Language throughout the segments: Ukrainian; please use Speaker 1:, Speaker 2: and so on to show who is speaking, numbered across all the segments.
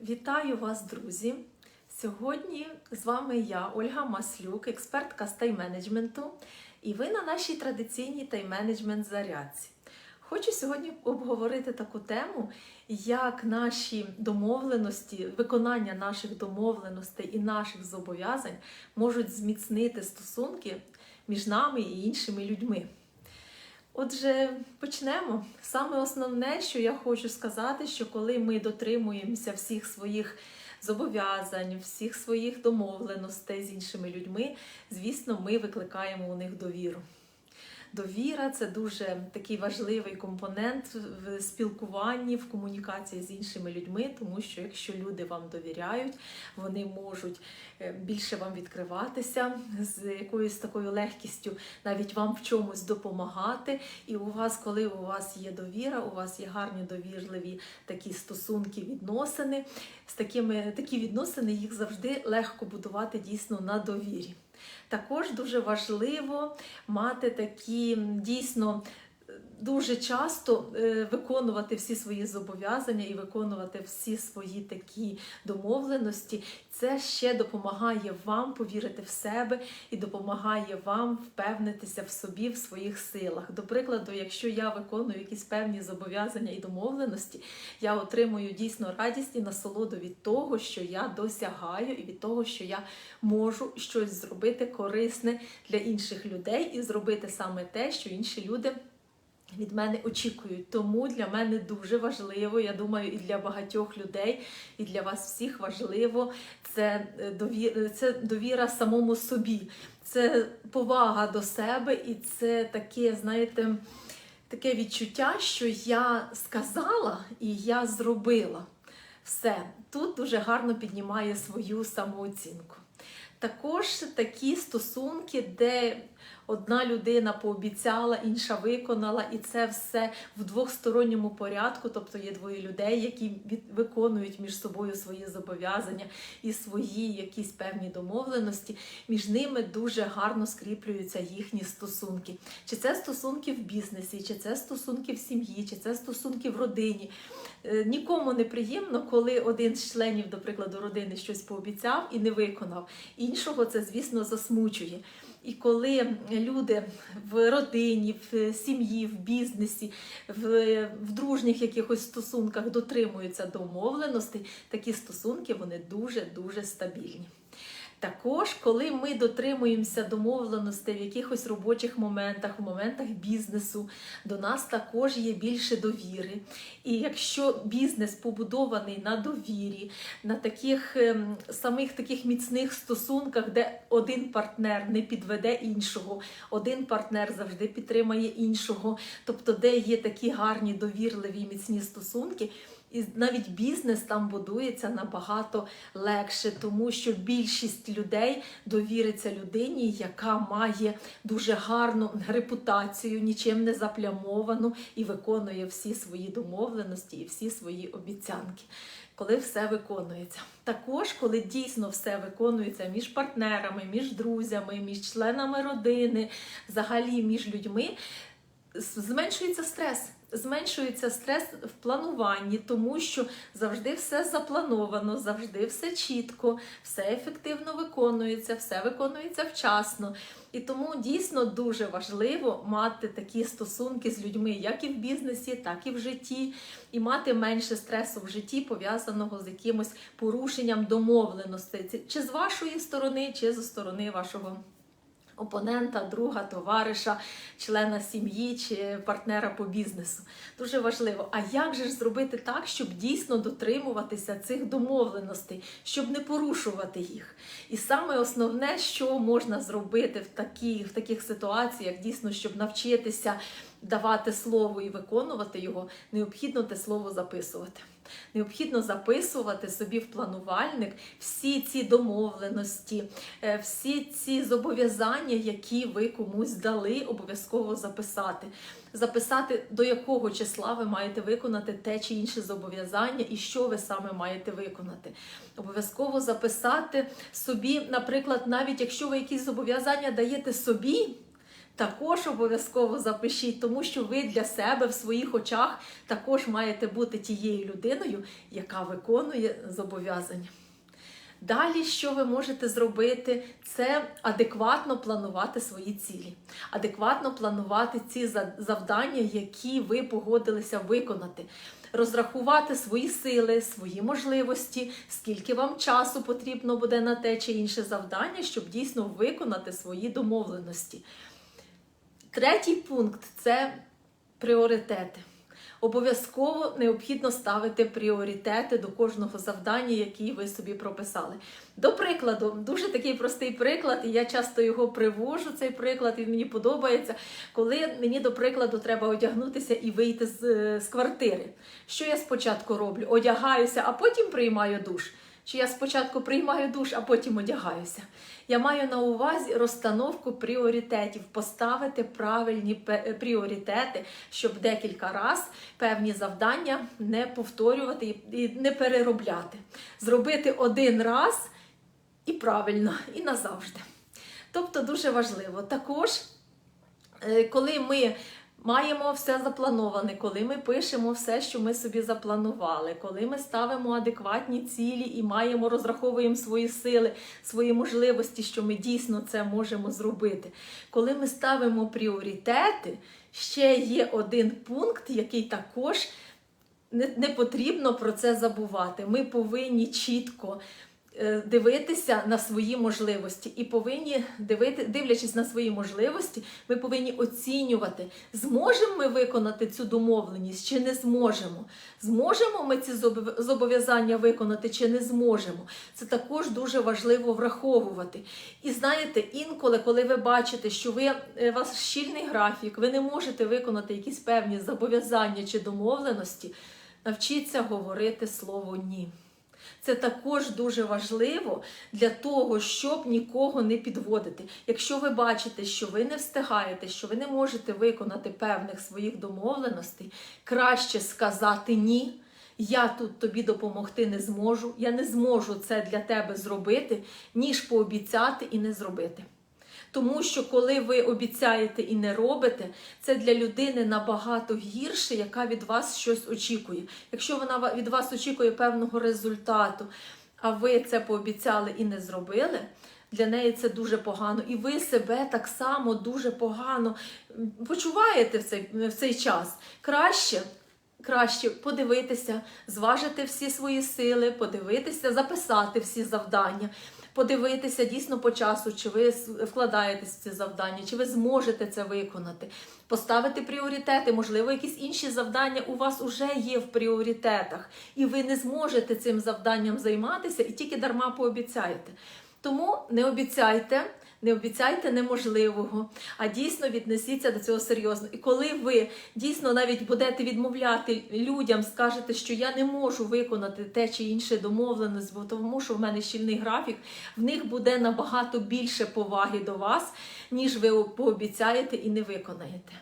Speaker 1: Вітаю вас, друзі! Сьогодні з вами я, Ольга Маслюк, експертка з тайм-менеджменту, і ви на нашій традиційній тайм-менеджмент зарядці. Хочу сьогодні обговорити таку тему, як наші домовленості, виконання наших домовленостей і наших зобов'язань можуть зміцнити стосунки між нами і іншими людьми. Отже, почнемо. Саме основне, що я хочу сказати, що коли ми дотримуємося всіх своїх зобов'язань, всіх своїх домовленостей з іншими людьми, звісно, ми викликаємо у них довіру. Довіра це дуже такий важливий компонент в спілкуванні, в комунікації з іншими людьми, тому що якщо люди вам довіряють, вони можуть е, більше вам відкриватися з якоюсь такою легкістю, навіть вам в чомусь допомагати. І у вас, коли у вас є довіра, у вас є гарні довірливі такі стосунки, відносини. З такими такі відносини їх завжди легко будувати дійсно на довірі. Також дуже важливо мати такі дійсно дуже часто е, виконувати всі свої зобов'язання і виконувати всі свої такі домовленості. Це ще допомагає вам повірити в себе і допомагає вам впевнитися в собі, в своїх силах. До прикладу, якщо я виконую якісь певні зобов'язання і домовленості, я отримую дійсно радість і насолоду від того, що я досягаю, і від того, що я можу щось зробити корисне для інших людей і зробити саме те, що інші люди від мене очікують. Тому для мене дуже важливо, я думаю, і для багатьох людей, і для вас всіх важливо це довіра, це довіра самому собі, це повага до себе, і це таке, знаєте, таке відчуття, що я сказала і я зробила. Все, тут дуже гарно піднімає свою самооцінку. Також такі стосунки, де одна людина пообіцяла, інша виконала, і це все в двохсторонньому порядку. Тобто є двоє людей, які виконують між собою свої зобов'язання і свої якісь певні домовленості. Між ними дуже гарно скріплюються їхні стосунки. Чи це стосунки в бізнесі, чи це стосунки в сім'ї, чи це стосунки в родині. Е, нікому не приємно, коли один з членів, до прикладу, родини щось пообіцяв і не виконав. Іншого це, звісно, засмучує. І коли люди в родині, в сім'ї, в бізнесі, в, в дружніх якихось стосунках дотримуються домовленостей, такі стосунки вони дуже-дуже стабільні. Також, коли ми дотримуємося домовленостей в якихось робочих моментах, в моментах бізнесу, до нас також є більше довіри. І якщо бізнес побудований на довірі, на таких ем, самих таких міцних стосунках, де один партнер не підведе іншого, один партнер завжди підтримає іншого, тобто, де є такі гарні довірливі міцні стосунки. І навіть бізнес там будується набагато легше, тому що більшість людей довіриться людині, яка має дуже гарну репутацію, нічим не заплямовану і виконує всі свої домовленості і всі свої обіцянки. Коли все виконується. Також, коли дійсно все виконується між партнерами, між друзями, між членами родини, взагалі між людьми, зменшується стрес. Зменшується стрес в плануванні, тому що завжди все заплановано, завжди все чітко, все ефективно виконується, все виконується вчасно. І тому дійсно дуже важливо мати такі стосунки з людьми, як і в бізнесі, так і в житті, і мати менше стресу в житті, пов'язаного з якимось порушенням домовленостей, чи з вашої сторони, чи зі сторони вашого опонента, друга, товариша, члена сім'ї чи партнера по бізнесу. Дуже важливо. А як же ж зробити так, щоб дійсно дотримуватися цих домовленостей, щоб не порушувати їх? І саме основне, що можна зробити в, такі, в таких ситуаціях, дійсно, щоб навчитися давати слово і виконувати його, необхідно те слово записувати. Необхідно записувати собі в планувальник всі ці домовленості, е, всі ці зобов'язання, які ви комусь дали, обов'язково записати. Записати, до якого числа ви маєте виконати те чи інше зобов'язання, і що ви саме маєте виконати. Обов'язково записати собі, наприклад, навіть якщо ви якісь зобов'язання даєте собі також обов'язково запишіть, тому що ви для себе в своїх очах також маєте бути тією людиною, яка виконує зобов'язання. Далі, що ви можете зробити, це адекватно планувати свої цілі, адекватно планувати ці завдання, які ви погодилися виконати, розрахувати свої сили, свої можливості, скільки вам часу потрібно буде на те чи інше завдання, щоб дійсно виконати свої домовленості. Третій пункт це пріоритети. Обов'язково необхідно ставити пріоритети до кожного завдання, які ви собі прописали. До прикладу, дуже такий простий приклад, і я часто його привожу, цей приклад, і мені подобається, коли мені, до прикладу, треба одягнутися і вийти з, е, з квартири. Що я спочатку роблю? Одягаюся, а потім приймаю душ. Чи я спочатку приймаю душ, а потім одягаюся. Я маю на увазі розстановку пріоритетів, поставити правильні пріоритети, щоб декілька раз певні завдання не повторювати і- і не переробляти. Зробити один раз і правильно, і назавжди. Тобто дуже важливо. Також, е, коли ми маємо все заплановане, коли ми пишемо все, що ми собі запланували, коли ми ставимо адекватні цілі і маємо, розраховуємо свої сили, свої можливості, що ми дійсно це можемо зробити. Коли ми ставимо пріоритети, ще є один пункт, який також не, не потрібно про це забувати. Ми повинні чітко дивитися на свої можливості і повинні дивити, дивлячись на свої можливості, ми повинні оцінювати, зможемо ми виконати цю домовленість чи не зможемо. Зможемо ми ці зобов'язання виконати чи не зможемо. Це також дуже важливо враховувати. І знаєте, інколи, коли ви бачите, що ви е, у вас щільний графік, ви не можете виконати якісь певні зобов'язання чи домовленості, навчіться говорити слово ні. Це також дуже важливо для того, щоб нікого не підводити. Якщо ви бачите, що ви не встигаєте, що ви не можете виконати певних своїх домовленостей, краще сказати ні. Я тут тобі допомогти не зможу, я не зможу це для тебе зробити, ніж пообіцяти і не зробити. Тому що коли ви обіцяєте і не робите, це для людини набагато гірше, яка від вас щось очікує. Якщо вона від вас очікує певного результату, а ви це пообіцяли і не зробили. Для неї це дуже погано, і ви себе так само дуже погано почуваєте в цей, в цей час. Краще краще подивитися, зважити всі свої сили, подивитися, записати всі завдання, подивитися дійсно по часу, чи ви вкладаєтесь в це завдання, чи ви зможете це виконати, поставити пріоритети. Можливо, якісь інші завдання у вас вже є в пріоритетах, і ви не зможете цим завданням займатися і тільки дарма пообіцяєте. Тому не обіцяйте. Не обіцяйте неможливого, а дійсно віднесіться до цього серйозно. І коли ви дійсно навіть будете відмовляти людям, скажете, що я не можу виконати те чи інше домовленість, бо тому що в мене щільний графік, в них буде набагато більше поваги до вас, ніж ви пообіцяєте і не виконаєте.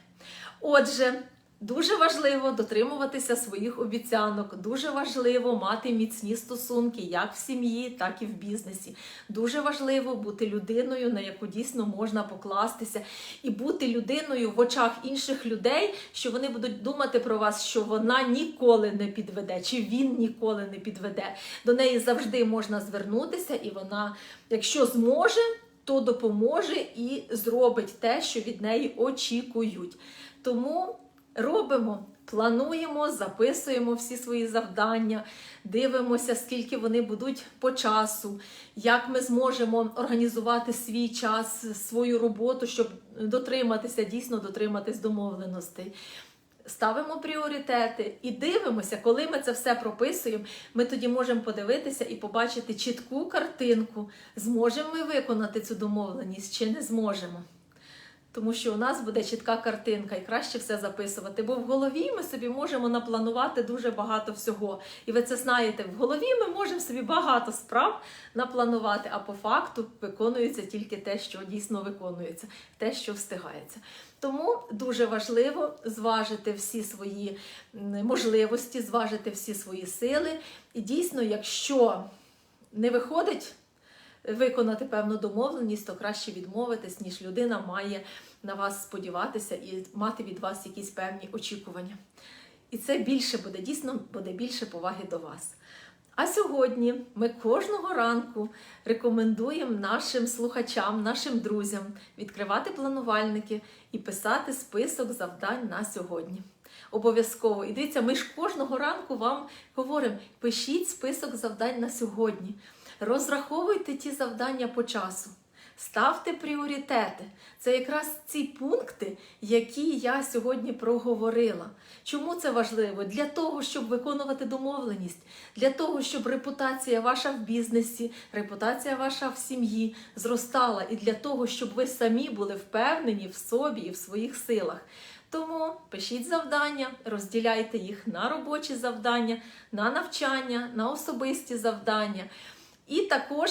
Speaker 1: Отже. Дуже важливо дотримуватися своїх обіцянок. Дуже важливо мати міцні стосунки як в сім'ї, так і в бізнесі. Дуже важливо бути людиною, на яку дійсно можна покластися, і бути людиною в очах інших людей, що вони будуть думати про вас, що вона ніколи не підведе, чи він ніколи не підведе. До неї завжди можна звернутися, і вона, якщо зможе, то допоможе і зробить те, що від неї очікують. Тому робимо, плануємо, записуємо всі свої завдання, дивимося, скільки вони будуть по часу, як ми зможемо організувати свій час, свою роботу, щоб дотриматися, дійсно дотриматись домовленостей. Ставимо пріоритети і дивимося, коли ми це все прописуємо, ми тоді можемо подивитися і побачити чітку картинку, зможемо ми виконати цю домовленість чи не зможемо. Тому що у нас буде чітка картинка і краще все записувати. Бо в голові ми собі можемо напланувати дуже багато всього. І ви це знаєте, в голові ми можемо собі багато справ напланувати, а по факту виконується тільки те, що дійсно виконується, те, що встигається. Тому дуже важливо зважити всі свої можливості, зважити всі свої сили. І дійсно, якщо не виходить виконати певну домовленість, то краще відмовитись, ніж людина має на вас сподіватися і мати від вас якісь певні очікування. І це більше буде, дійсно буде більше поваги до вас. А сьогодні ми кожного ранку рекомендуємо нашим слухачам, нашим друзям відкривати планувальники і писати список завдань на сьогодні. Обов'язково. І дивіться, ми ж кожного ранку вам говоримо: пишіть список завдань на сьогодні. Розраховуйте ті завдання по часу. Ставте пріоритети. Це якраз ці пункти, які я сьогодні проговорила. Чому це важливо? Для того, щоб виконувати домовленість, для того, щоб репутація ваша в бізнесі, репутація ваша в сім'ї зростала, і для того, щоб ви самі були впевнені в собі і в своїх силах. Тому пишіть завдання, розділяйте їх на робочі завдання, на навчання, на особисті завдання. І також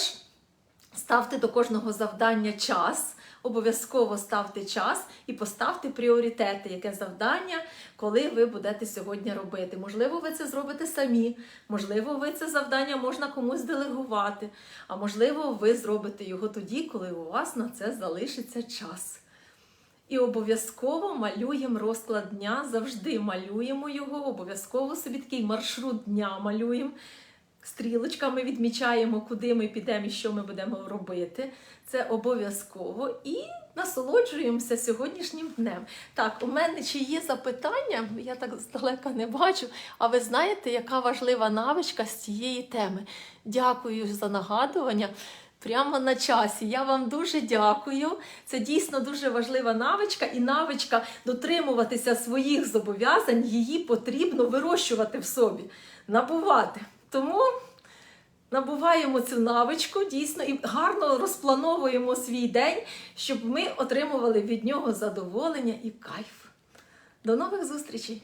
Speaker 1: ставте до кожного завдання час. Обов'язково ставте час і поставте пріоритети, яке завдання, коли ви будете сьогодні робити. Можливо, ви це зробите самі, можливо, ви це завдання можна комусь делегувати, а можливо, ви зробите його тоді, коли у вас на це залишиться час. І обов'язково малюємо розклад дня, завжди малюємо його, обов'язково собі такий маршрут дня малюємо. Стрілочками відмічаємо, куди ми підемо і що ми будемо робити. Це обов'язково. І насолоджуємося сьогоднішнім днем. Так, у мене чи є запитання? Я так здалека не бачу. А ви знаєте, яка важлива навичка з цієї теми? Дякую за нагадування. Прямо на часі. Я вам дуже дякую. Це дійсно дуже важлива навичка, і навичка дотримуватися своїх зобов'язань, її потрібно вирощувати в собі, набувати. Тому набуваємо цю навичку дійсно і гарно розплановуємо свій день, щоб ми отримували від нього задоволення і кайф. До нових зустрічей!